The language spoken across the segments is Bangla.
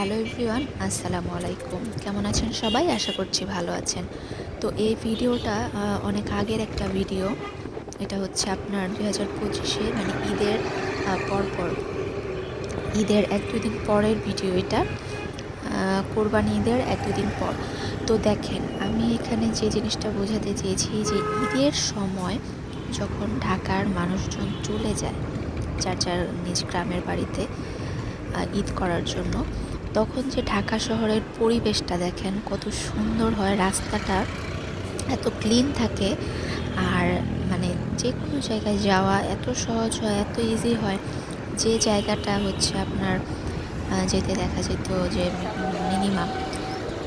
হ্যালো এভরিওয়ান, আসসালামু আলাইকুম। কেমন আছেন সবাই? আশা করছি ভালো আছেন। তো এই ভিডিওটা অনেক আগের একটা ভিডিও। এটা হচ্ছে আপনার দুই হাজার পঁচিশে মানে ঈদের পরপর। ঈদের এক দুদিন পরের ভিডিও এটা। কোরবানি ঈদের এক দুদিন পর। তো দেখেন, আমি এখানে যে জিনিসটা বোঝাতে চেয়েছি যে ঈদের সময় যখন ঢাকার মানুষজন চলে যায়, যার যার নিজ গ্রামের বাড়িতে ঈদ করার জন্য তখন যে ঢাকা শহরের পরিবেশটা দেখেন, কত সুন্দর হয় রাস্তাটা, এত ক্লিন থাকে আর মানে যে কোনো জায়গায় যাওয়া এত সহজ হয়, এত ইজি হয়। যে জায়গাটা হচ্ছে আপনার যেতে দেখা যেত যে মিনিমাম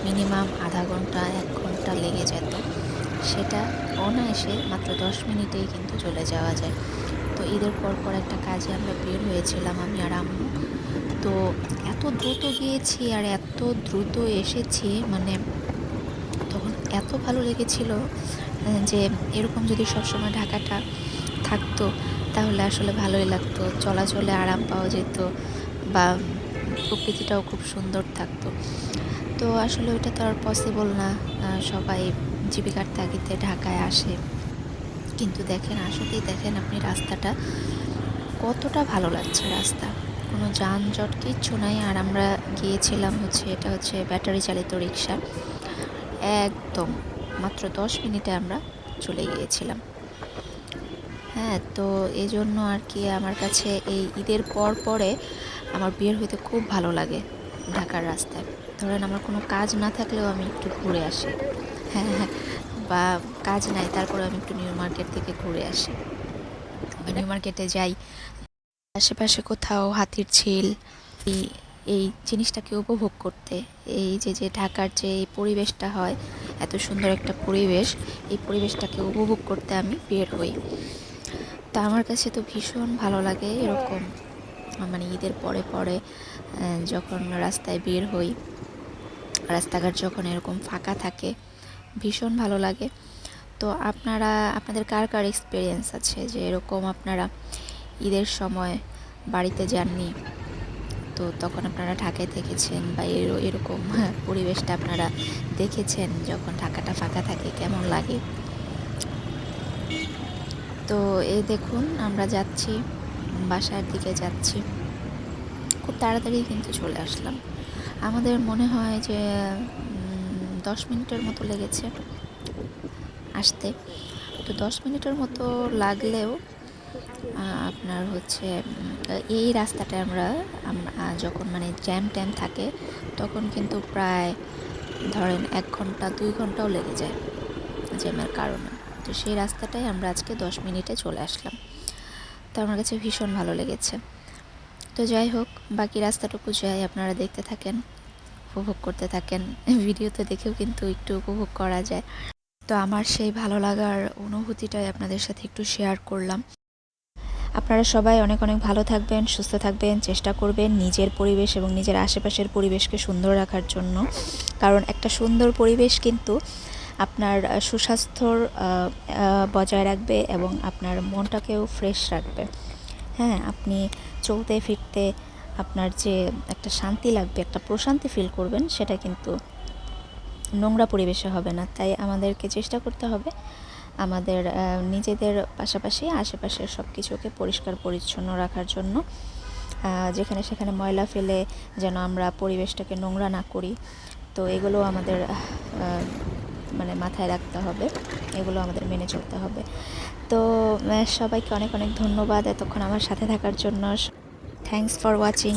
মিনিমাম আধা ঘণ্টা, এক ঘণ্টা লেগে যেত। সেটা অনায়াসে মাত্র দশ মিনিটেই কিন্তু চলে যাওয়া যায়। তো ঈদের পর পর একটা কাজে আমরা বের হয়েছিলাম আমি আর আম্মু। তো এত দ্রুত গিয়েছি আর এত দ্রুত এসেছি মানে তখন এত ভালো লেগেছিল যে এরকম যদি সবসময় ঢাকাটা থাকতো তাহলে আসলে ভালোই লাগতো। চলাচলে আরাম পাওয়া যেত বা প্রকৃতিটাও খুব সুন্দর থাকতো। তো আসলে ওইটা তো আর পসিবল না সবাই জীবিকার তাগিদে ঢাকায় আসে। কিন্তু দেখেন, আসলেই দেখেন আপনি রাস্তাটা কতটা ভালো লাগছে রাস্তা। কোনো যানজট কিচ্ছু নাই আর আমরা গিয়েছিলাম হচ্ছে, এটা হচ্ছে ব্যাটারি চালিত রিক্সা একদম, মাত্র দশ মিনিটে আমরা চলে গিয়েছিলাম। হ্যাঁ তো এই জন্য আর কি আমার কাছে এই ঈদের পর পরে আমার বিয়ের হইতে খুব ভালো লাগে ঢাকার রাস্তায়। ধরেন আমার কোনো কাজ না থাকলেও আমি একটু ঘুরে আসি। হ্যাঁ হ্যাঁ বা কাজ নাই তারপরে আমি একটু নিউ মার্কেট থেকে ঘুরে আসি। নিউ মার্কেটে যাই আশেপাশে কোথাও হাতির ঝিল, এই জিনিসটাকে উপভোগ করতে। এই যে যে ঢাকার যে এই পরিবেশটা হয়, এত সুন্দর একটা পরিবেশ, এই পরিবেশটাকে উপভোগ করতে আমি বের হই। তা আমার কাছে তো ভীষণ ভালো লাগে এরকম। মানে ঈদের পরে পরে যখন রাস্তায় বের হই, রাস্তাঘাট যখন এরকম ফাঁকা থাকে, ভীষণ ভালো লাগে। তো আপনারা, আপনাদের কার কার এক্সপিরিয়েন্স আছে? যে এরকম আপনারা ঈদের সময় বাড়িতে যাননি। তো তখন আপনারা ঢাকায় থেকেছেন বা এর- এরকম পরিবেশটা আপনারা দেখেছেন যখন ঢাকাটা ফাঁকা থাকে, কেমন লাগে? তো এই দেখুন, আমরা যাচ্ছি, বাসার দিকে যাচ্ছি। খুব তাড়াতাড়ি কিন্তু চলে আসলাম। আমাদের মনে হয় যে দশ মিনিটের মতো লেগেছে আসতে। তো দশ মিনিটের মতো লাগলেও আপনার হচ্ছে এই রাস্তাটায় আমরা যখন মানে জ্যাম ট্যাম থাকে, তখন কিন্তু প্রায় ধরেন এক ঘণ্টা, দুই ঘন্টাও লেগে যায় জ্যামের কারণে। তো সেই রাস্তাটাই আমরা আজকে দশ মিনিটে চলে আসলাম। তো আমার কাছে ভীষণ ভালো লেগেছে। তো যাই হোক, বাকি রাস্তাটুকু যাই আপনারা দেখতে থাকেন, উপভোগ করতে থাকেন। ভিডিওতে দেখেও কিন্তু একটু উপভোগ করা যায়। তো আমার সেই ভালো লাগার অনুভূতিটাই আপনাদের সাথে একটু শেয়ার করলাম। আপনারা সবাই অনেক অনেক ভালো থাকবেন, সুস্থ থাকবেন, চেষ্টা করবেন নিজের পরিবেশ এবং নিজের আশেপাশের পরিবেশকে সুন্দর রাখার জন্য। কারণ একটা সুন্দর পরিবেশ কিন্তু আপনার সুস্বাস্থ্যর বজায় রাখবে এবং আপনার মনটাকেও ফ্রেশ রাখবে। হ্যাঁ আপনি চলতে ফিরতে আপনার যে একটা শান্তি লাগবে, একটা প্রশান্তি ফিল করবেন, সেটা কিন্তু নোংরা পরিবেশে হবে না। তাই আমাদেরকে চেষ্টা করতে হবে আমাদের নিজেদের পাশাপাশি আশেপাশের সব কিছুকে পরিষ্কার পরিচ্ছন্ন রাখার জন্য যেখানে সেখানে ময়লা ফেলে যেন আমরা পরিবেশটাকে নোংরা না করি। তো এগুলো আমাদের মানে মাথায় রাখতে হবে, এগুলো আমাদের মেনে চলতে হবে। তো সবাইকে অনেক অনেক ধন্যবাদ এতক্ষণ আমার সাথে থাকার জন্য। Thanks for watching